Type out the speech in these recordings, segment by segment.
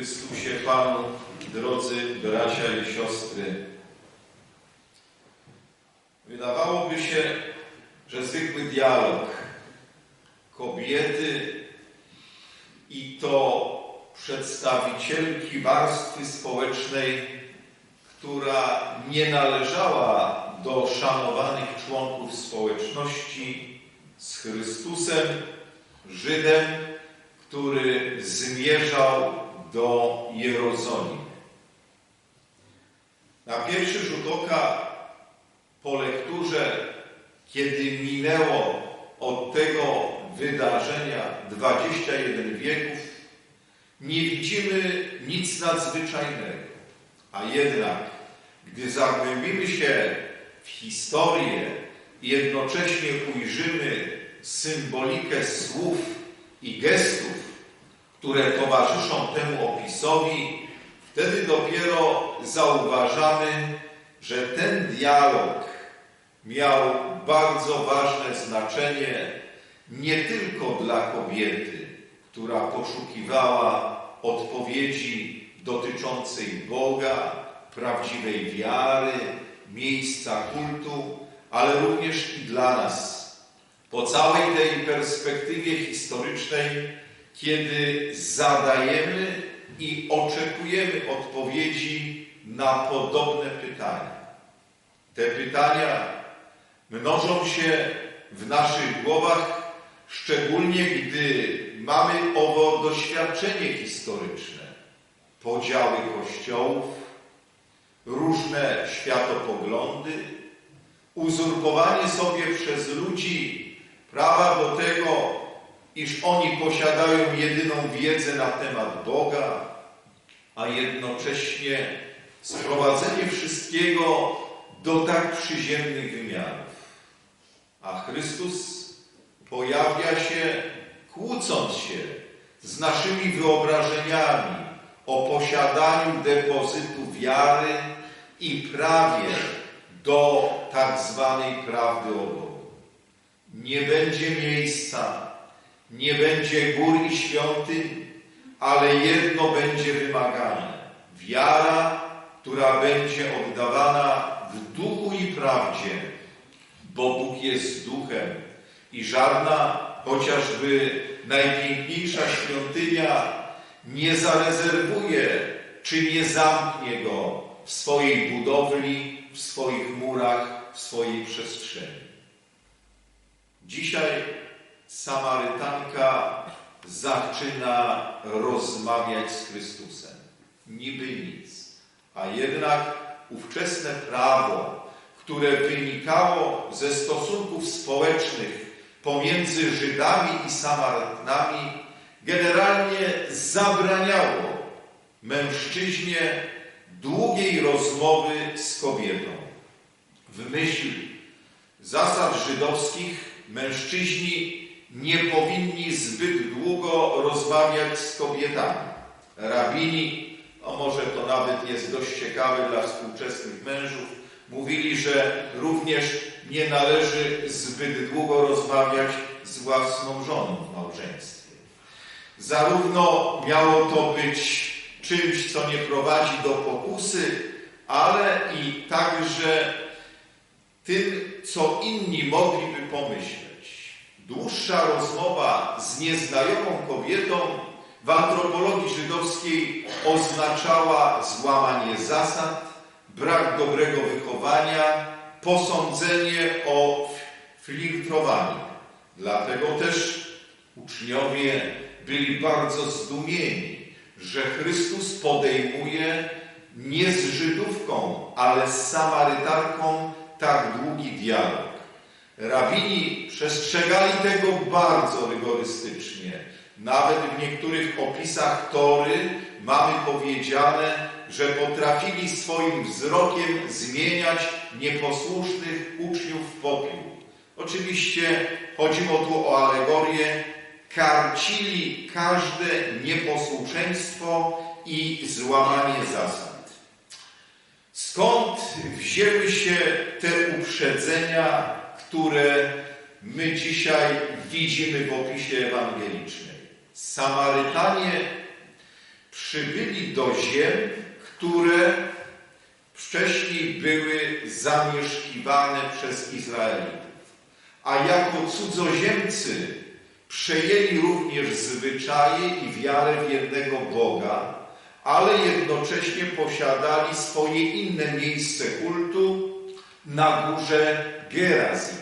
Chrystusie Panu, drodzy bracia i siostry. Wydawałoby się, że zwykły dialog kobiety i to przedstawicielki warstwy społecznej, która nie należała do szanowanych członków społeczności z Chrystusem, Żydem, który zmierzał do Jerozolimy. Na pierwszy rzut oka po lekturze, kiedy minęło od tego wydarzenia 21 wieków, nie widzimy nic nadzwyczajnego. A jednak, gdy zagłębimy się w historię i jednocześnie ujrzymy symbolikę słów i gestów, które towarzyszą temu opisowi, wtedy dopiero zauważamy, że ten dialog miał bardzo ważne znaczenie nie tylko dla kobiety, która poszukiwała odpowiedzi dotyczącej Boga, prawdziwej wiary, miejsca kultu, ale również i dla nas. Po całej tej perspektywie historycznej, kiedy zadajemy i oczekujemy odpowiedzi na podobne pytania. Te pytania mnożą się w naszych głowach, szczególnie gdy mamy owo doświadczenie historyczne, podziały kościołów, różne światopoglądy, uzurpowanie sobie przez ludzi prawa do tego, iż oni posiadają jedyną wiedzę na temat Boga, a jednocześnie sprowadzenie wszystkiego do tak przyziemnych wymiarów. A Chrystus pojawia się kłócąc się z naszymi wyobrażeniami o posiadaniu depozytu wiary i prawie do tak zwanej prawdy o Bogu. Nie będzie miejsca, nie będzie gór i świątyń, ale jedno będzie wymagane. Wiara, która będzie oddawana w duchu i prawdzie, bo Bóg jest duchem i żadna, chociażby najpiękniejsza świątynia nie zarezerwuje czy nie zamknie go w swojej budowli, w swoich murach, w swojej przestrzeni. Dzisiaj Samarytanka zaczyna rozmawiać z Chrystusem. Niby nic, a jednak ówczesne prawo, które wynikało ze stosunków społecznych pomiędzy Żydami i Samarytanami, generalnie zabraniało mężczyźnie długiej rozmowy z kobietą. W myśl zasad żydowskich mężczyźni nie powinni zbyt długo rozmawiać z kobietami. Rabini, a może to nawet jest dość ciekawe dla współczesnych mężów, mówili, że również nie należy zbyt długo rozmawiać z własną żoną w małżeństwie. Zarówno miało to być czymś, co nie prowadzi do pokusy, ale i także tym, co inni mogliby pomyśleć. Dłuższa rozmowa z nieznajomą kobietą w antropologii żydowskiej oznaczała złamanie zasad, brak dobrego wychowania, posądzenie o flirtowanie. Dlatego też uczniowie byli bardzo zdumieni, że Chrystus podejmuje nie z Żydówką, ale z Samarytarką tak długi dialog. Rabini przestrzegali tego bardzo rygorystycznie. Nawet w niektórych opisach Tory mamy powiedziane, że potrafili swoim wzrokiem zmieniać nieposłusznych uczniów w popiół. Oczywiście chodziło tu o alegorię, karcili każde nieposłuszeństwo i złamanie zasad. Skąd wzięły się te uprzedzenia, które my dzisiaj widzimy w opisie ewangelicznej? Samarytanie przybyli do ziem, które wcześniej były zamieszkiwane przez Izraelitów. A jako cudzoziemcy przejęli również zwyczaje i wiarę w jednego Boga, ale jednocześnie posiadali swoje inne miejsce kultu na górze Gerazim.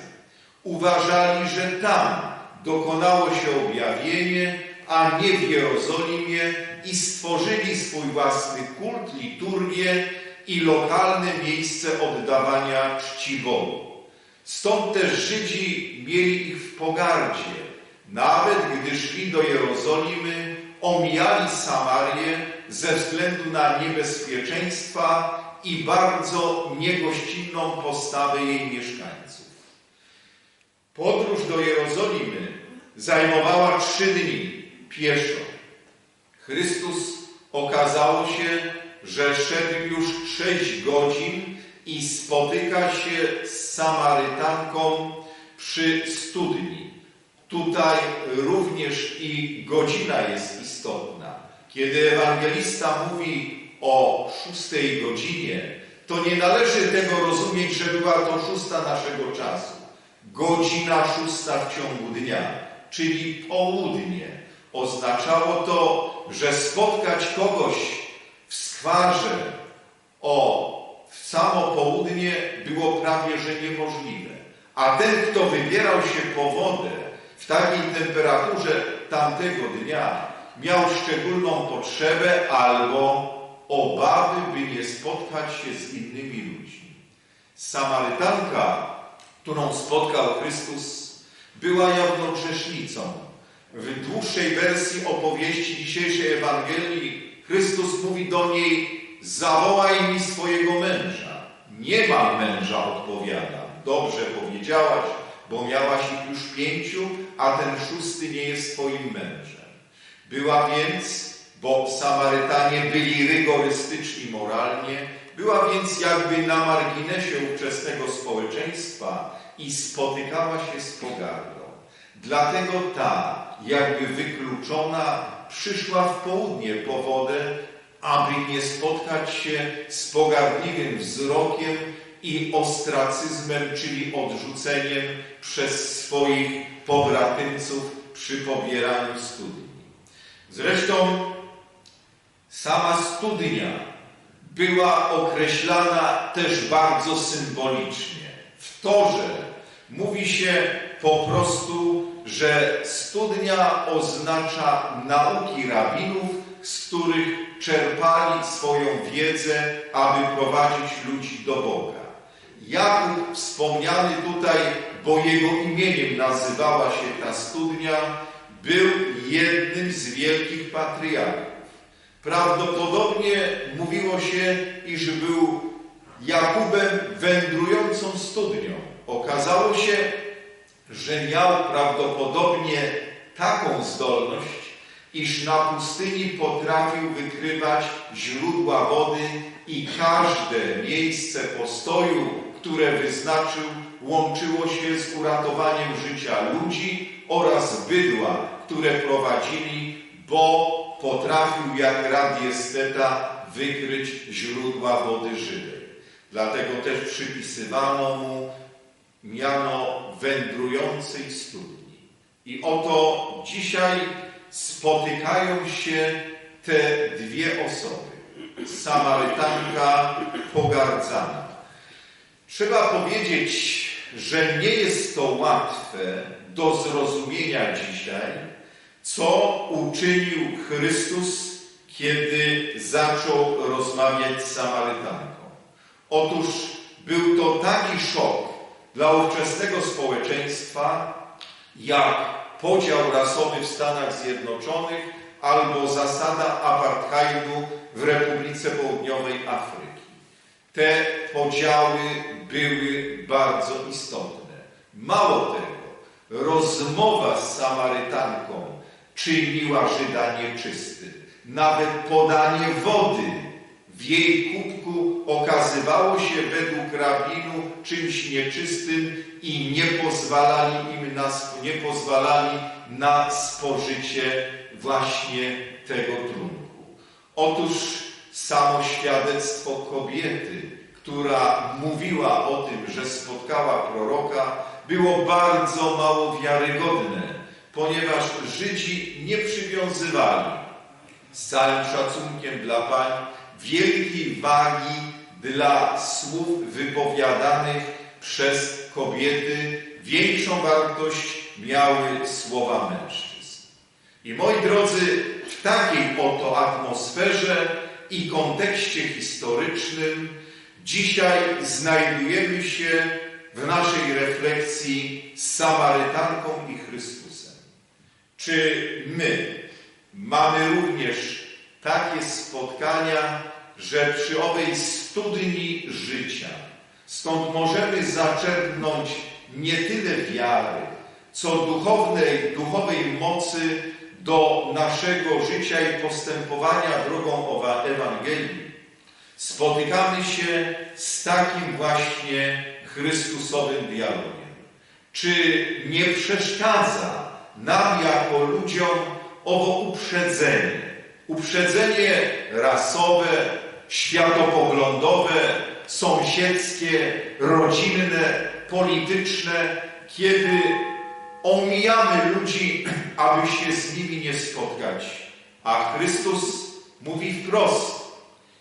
Uważali, że tam dokonało się objawienie, a nie w Jerozolimie i stworzyli swój własny kult, liturgię i lokalne miejsce oddawania czci Bogu. Stąd też Żydzi mieli ich w pogardzie, nawet gdy szli do Jerozolimy, omijali Samarię ze względu na niebezpieczeństwa i bardzo niegościnną postawę jej mieszkańców. Podróż do Jerozolimy zajmowała trzy dni pieszo. Chrystus okazało się, że szedł już sześć godzin i spotyka się z Samarytanką przy studni. Tutaj również i godzina jest istotna. Kiedy ewangelista mówi o szóstej godzinie, to nie należy tego rozumieć, że była to szósta naszego czasu. Godzina szósta w ciągu dnia, czyli południe. Oznaczało to, że spotkać kogoś w skwarze o w samo południe było prawie że niemożliwe. A ten, kto wybierał się po wodę w takiej temperaturze tamtego dnia, miał szczególną potrzebę albo obawy, by nie spotkać się z innymi ludźmi. Samarytanka, którą spotkał Chrystus, była jawną grzesznicą. W dłuższej wersji opowieści dzisiejszej Ewangelii Chrystus mówi do niej zawołaj mi swojego męża. Nie mam męża, odpowiada. Dobrze powiedziałaś, bo miałaś ich już pięciu, a ten szósty nie jest twoim mężem. Była więc, bo Samarytanie byli rygorystyczni moralnie, była więc jakby na marginesie ówczesnego społeczeństwa i spotykała się z pogardą. Dlatego ta, jakby wykluczona, przyszła w południe po wodę, aby nie spotkać się z pogardliwym wzrokiem i ostracyzmem, czyli odrzuceniem przez swoich pobratymców przy pobieraniu studni. Zresztą sama studnia była określana też bardzo symbolicznie. W torze mówi się po prostu, że studnia oznacza nauki rabinów, z których czerpali swoją wiedzę, aby prowadzić ludzi do Boga. Jakub wspomniany tutaj, bo jego imieniem nazywała się ta studnia, był jednym z wielkich patriarchów. Prawdopodobnie mówiło się, iż był Jakubem wędrującą studnią. Okazało się, że miał prawdopodobnie taką zdolność, iż na pustyni potrafił wykrywać źródła wody i każde miejsce postoju, które wyznaczył, łączyło się z uratowaniem życia ludzi oraz bydła, które prowadzili, bo potrafił jak radiesteta wykryć źródła wody żywej. Dlatego też przypisywano mu miano wędrującej studni. I oto dzisiaj spotykają się te dwie osoby. Samarytanka pogardzana. Trzeba powiedzieć, że nie jest to łatwe do zrozumienia dzisiaj, co uczynił Chrystus, kiedy zaczął rozmawiać z Samarytanką. Otóż był to taki szok dla ówczesnego społeczeństwa, jak podział rasowy w Stanach Zjednoczonych albo zasada apartheidu w Republice Południowej Afryki. Te podziały były bardzo istotne. Mało tego, rozmowa z Samarytanką czyniła Żyda nieczysty. Nawet podanie wody w jej kubku okazywało się według rabinu czymś nieczystym i nie pozwalali im na, nie pozwalali na spożycie właśnie tego trunku. Otóż samo świadectwo kobiety, która mówiła o tym, że spotkała proroka, było bardzo mało wiarygodne, ponieważ Żydzi nie przywiązywali z całym szacunkiem dla pań wielkiej wagi dla słów wypowiadanych przez kobiety. Większą wartość miały słowa mężczyzn. I moi drodzy, w takiej oto atmosferze i kontekście historycznym dzisiaj znajdujemy się w naszej refleksji z Samarytanką i Chrystusem. Czy my mamy również takie spotkania, że przy owej studni życia, stąd możemy zaczerpnąć nie tyle wiary, co duchownej, duchowej mocy do naszego życia i postępowania drogą Ewangelii. Spotykamy się z takim właśnie Chrystusowym dialogiem. Czy nie przeszkadza nam jako ludziom owo uprzedzenie? Uprzedzenie rasowe, światopoglądowe, sąsiedzkie, rodzinne, polityczne, kiedy omijamy ludzi, aby się z nimi nie spotkać. A Chrystus mówi wprost: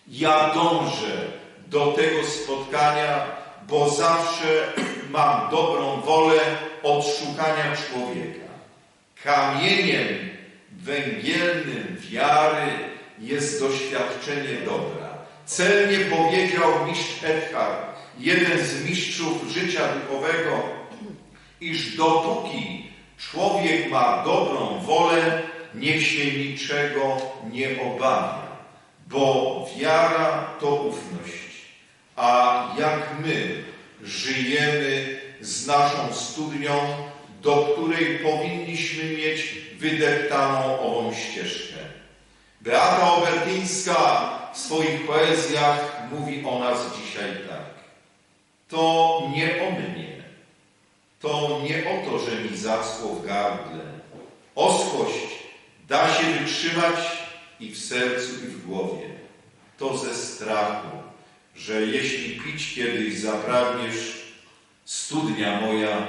Ja dążę do tego spotkania, bo zawsze mam dobrą wolę odszukania człowieka. Kamieniem węgielnym wiary jest doświadczenie dobra. Celnie powiedział mistrz Edhard, jeden z mistrzów życia duchowego, iż dopóki człowiek ma dobrą wolę, niech się niczego nie obawia, bo wiara to ufność. A jak my żyjemy z naszą studnią, do której powinniśmy mieć wydeptaną ową ścieżkę. Beata Obertyńska w swoich poezjach mówi o nas dzisiaj tak. To nie o mnie, to nie o to, że mi zaschło w gardle. Oschłość da się wytrzymać i w sercu, i w głowie. To ze strachu, że jeśli pić kiedyś zapragniesz, studnia moja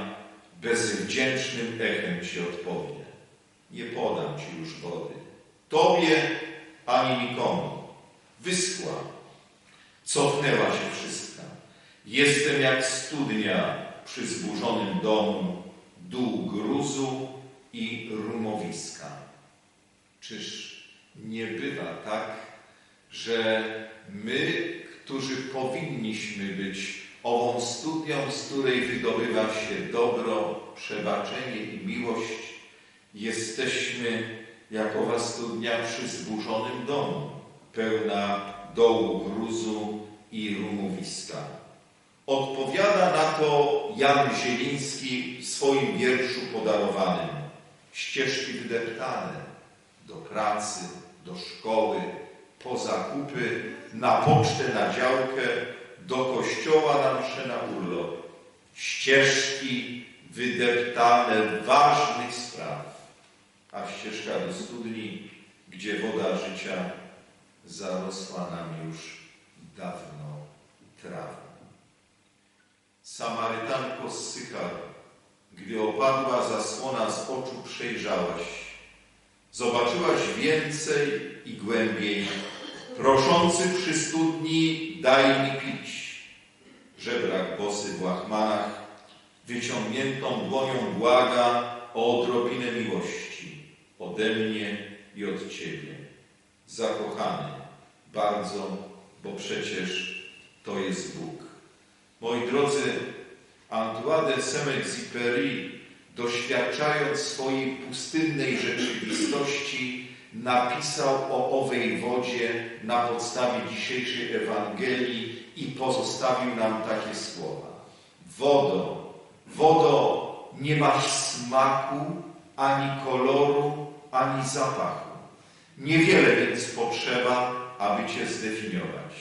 bezwdzięcznym echem ci odpowie. Nie podam ci już wody. Tobie ani nikomu. Wyschła. Cofnęła się wszystka. Jestem jak studnia przy zburzonym domu, dół gruzu i rumowiska. Czyż nie bywa tak, że my, którzy powinniśmy być ową studnią, z której wydobywa się dobro, przebaczenie i miłość, jesteśmy jak owa studnia przy zburzonym domu, pełna dołu gruzu i rumowiska. Odpowiada na to Jan Zieliński w swoim wierszu podarowanym. Ścieżki wydeptane do pracy, do szkoły, po zakupy, na pocztę, na działkę, do kościoła na mszę, na urlop. Ścieżki wydeptane ważnych spraw, a ścieżka do studni, gdzie woda życia zarosła nam już dawno trawą. Samarytanko z Sychar, gdy opadła zasłona z oczu, przejrzałaś. Zobaczyłaś więcej i głębiej. Proszący przy studni, daj mi pić. Żebrak bosy w łachmanach, wyciągniętą dłonią błaga o odrobinę miłości ode mnie i od Ciebie. Zakochany bardzo, bo przecież to jest Bóg. Moi drodzy, Antoine de Saint-Exupéry, doświadczając swojej pustynnej rzeczywistości, napisał o owej wodzie na podstawie dzisiejszej Ewangelii i pozostawił nam takie słowa. Wodo, wodo, nie masz smaku, ani koloru, ani zapachu. Niewiele więc potrzeba, aby Cię zdefiniować.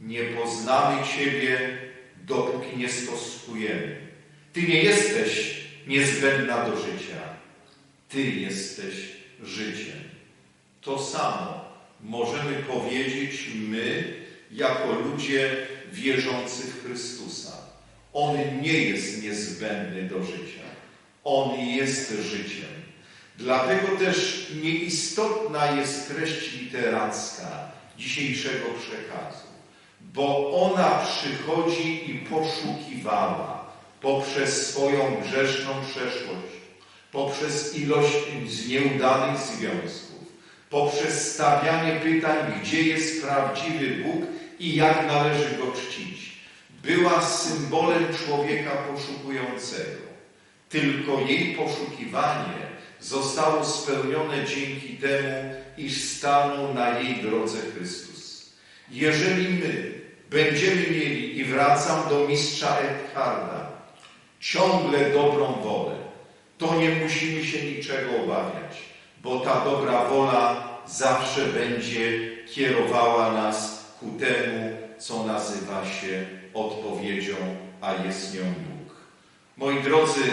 Nie poznamy Ciebie, dopóki nie stosujemy. Ty nie jesteś niezbędna do życia. Ty jesteś życiem. To samo możemy powiedzieć my, jako ludzie wierzący w Chrystusa. On nie jest niezbędny do życia. On jest życiem. Dlatego też nieistotna jest treść literacka dzisiejszego przekazu, bo ona przychodzi i poszukiwała poprzez swoją grzeszną przeszłość, poprzez ilość nieudanych związków, poprzez stawianie pytań, gdzie jest prawdziwy Bóg i jak należy go czcić. Była symbolem człowieka poszukującego. Tylko jej poszukiwanie zostało spełnione dzięki temu, iż stanął na jej drodze Chrystus. Jeżeli my będziemy mieli, i wracam do mistrza Eckharda, ciągle dobrą wolę, to nie musimy się niczego obawiać, bo ta dobra wola zawsze będzie kierowała nas ku temu, co nazywa się odpowiedzią, a jest nią Bóg. Moi drodzy,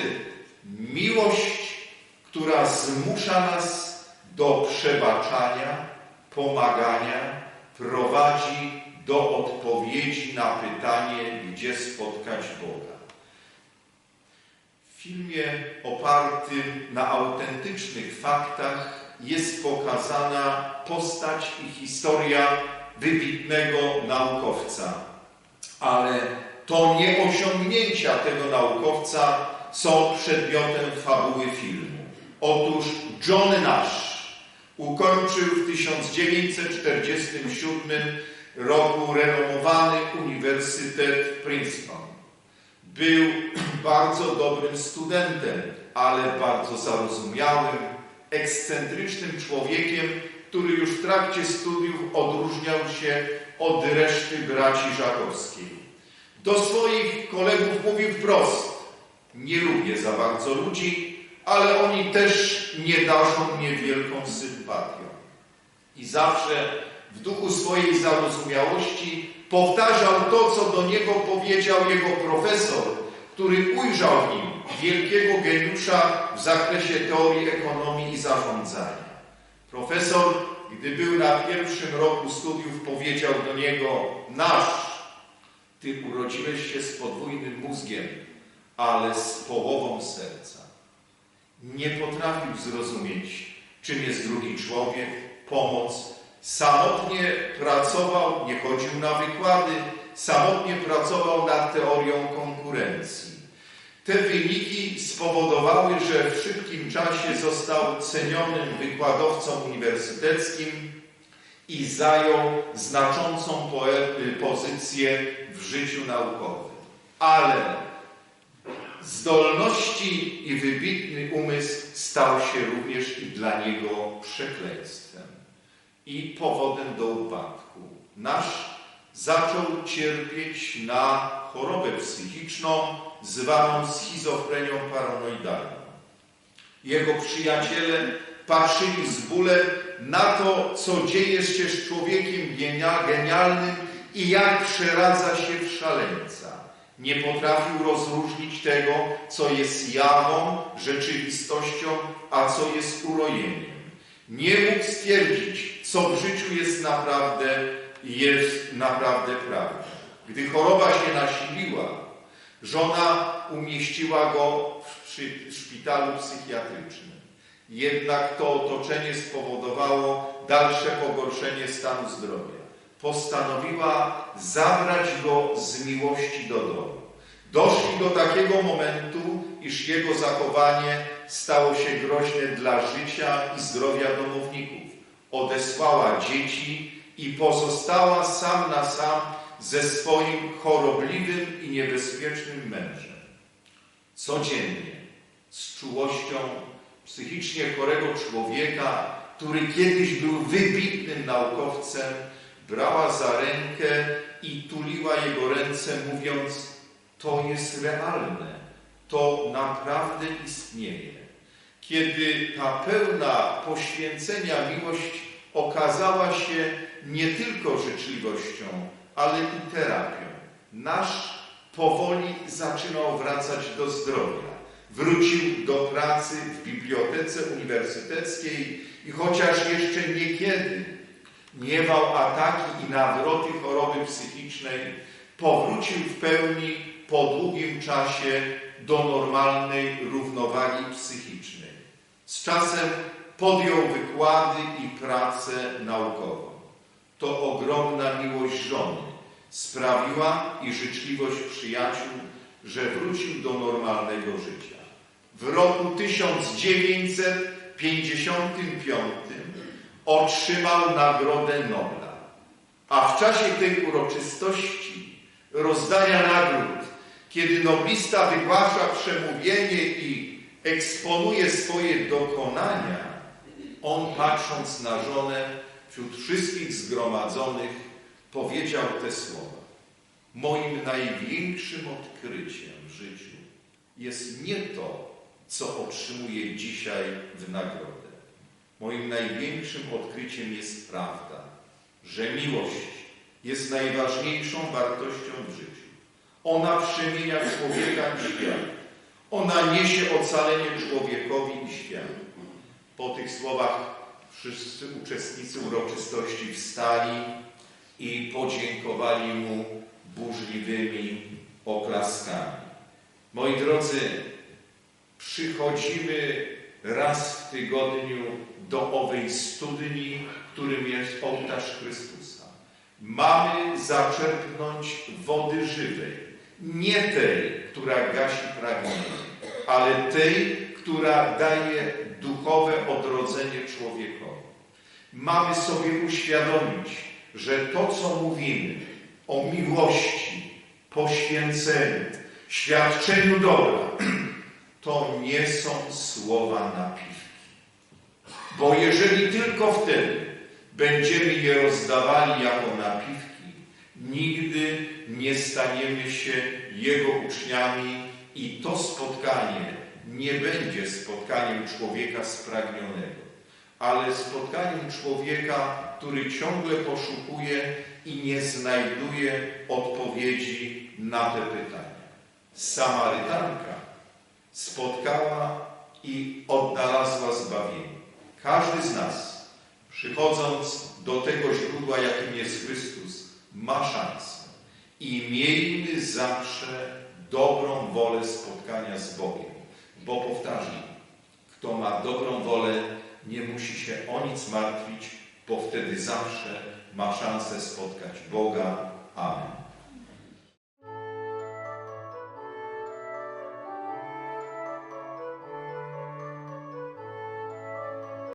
miłość, która zmusza nas do przebaczania, pomagania, prowadzi do odpowiedzi na pytanie, gdzie spotkać Boga. Filmie opartym na autentycznych faktach jest pokazana postać i historia wybitnego naukowca. Ale to nie osiągnięcia tego naukowca są przedmiotem fabuły filmu. Otóż John Nash ukończył w 1947 roku renomowany Uniwersytet Princeton. Był bardzo dobrym studentem, ale bardzo zarozumiałym, ekscentrycznym człowiekiem, który już w trakcie studiów odróżniał się od reszty braci Żakowskiej. Do swoich kolegów mówił wprost: Nie lubię za bardzo ludzi, ale oni też nie darzą mnie wielką sympatią. I zawsze w duchu swojej zarozumiałości powtarzał to, co do niego powiedział jego profesor, który ujrzał w nim wielkiego geniusza w zakresie teorii ekonomii i zarządzania. Profesor, gdy był na pierwszym roku studiów, powiedział do niego: Nasz, ty urodziłeś się z podwójnym mózgiem, ale z połową serca. Nie potrafił zrozumieć, czym jest drugi człowiek, pomoc. Samotnie pracował, nie chodził na wykłady, samotnie pracował nad teorią konkurencji. Te wyniki spowodowały, że w szybkim czasie został cenionym wykładowcą uniwersyteckim i zajął znaczącą pozycję w życiu naukowym. Ale zdolności i wybitny umysł stał się również i dla niego przekleństwem i powodem do upadku. Nasz zaczął cierpieć na chorobę psychiczną zwaną schizofrenią paranoidalną. Jego przyjaciele patrzyli z bólem na to, co dzieje się z człowiekiem genialnym i jak przeradza się w szaleńca. Nie potrafił rozróżnić tego, co jest jawą, rzeczywistością, a co jest urojeniem. Nie mógł stwierdzić, co w życiu jest naprawdę, jest naprawdę prawdą. Gdy choroba się nasiliła, żona umieściła go w szpitalu psychiatrycznym. Jednak to otoczenie spowodowało dalsze pogorszenie stanu zdrowia. Postanowiła zabrać go z miłości do domu. Doszli do takiego momentu, iż jego zachowanie stało się groźne dla życia i zdrowia domowników. Odesłała dzieci i pozostała sam na sam ze swoim chorobliwym i niebezpiecznym mężem. Codziennie, z czułością psychicznie chorego człowieka, który kiedyś był wybitnym naukowcem, brała za rękę i tuliła jego ręce, mówiąc: To jest realne, to naprawdę istnieje. Kiedy ta pełna poświęcenia miłość okazała się nie tylko życzliwością, ale i terapią, nasz powoli zaczynał wracać do zdrowia. Wrócił do pracy w bibliotece uniwersyteckiej i chociaż jeszcze niekiedy miewał ataki i nawroty choroby psychicznej, powrócił w pełni po długim czasie do normalnej równowagi psychicznej. Z czasem podjął wykłady i pracę naukową. To ogromna miłość żony sprawiła i życzliwość przyjaciół, że wrócił do normalnego życia. W roku 1955 otrzymał Nagrodę Nobla, a w czasie tej uroczystości rozdania nagród, kiedy noblista wygłasza przemówienie i eksponuje swoje dokonania, on patrząc na żonę wśród wszystkich zgromadzonych powiedział te słowa. Moim największym odkryciem w życiu jest nie to, co otrzymuję dzisiaj w nagrodę. Moim największym odkryciem jest prawda, że miłość jest najważniejszą wartością w życiu. Ona przemienia człowieka i świat. Ona niesie ocalenie człowiekowi i światu. Po tych słowach wszyscy uczestnicy uroczystości wstali i podziękowali mu burzliwymi oklaskami. Moi drodzy, przychodzimy raz w tygodniu do owej studni, którym jest ołtarz Chrystusa. Mamy zaczerpnąć wody żywej, nie tej, która gasi pragnienie, ale tej, która daje duchowe odrodzenie człowiekowi. Mamy sobie uświadomić, że to, co mówimy o miłości, poświęceniu, świadczeniu dobra, to nie są słowa napiwki. Bo jeżeli tylko wtedy będziemy je rozdawali jako napiwki, nigdy nie staniemy się Jego uczniami i to spotkanie nie będzie spotkaniem człowieka spragnionego, ale spotkaniem człowieka, który ciągle poszukuje i nie znajduje odpowiedzi na te pytania. Samarytanka spotkała i odnalazła zbawienie. Każdy z nas, przychodząc do tego źródła, jakim jest Chrystus, ma szansę. I miejmy zawsze dobrą wolę spotkania z Bogiem. Bo powtarzam, kto ma dobrą wolę, nie musi się o nic martwić, bo wtedy zawsze ma szansę spotkać Boga. Amen.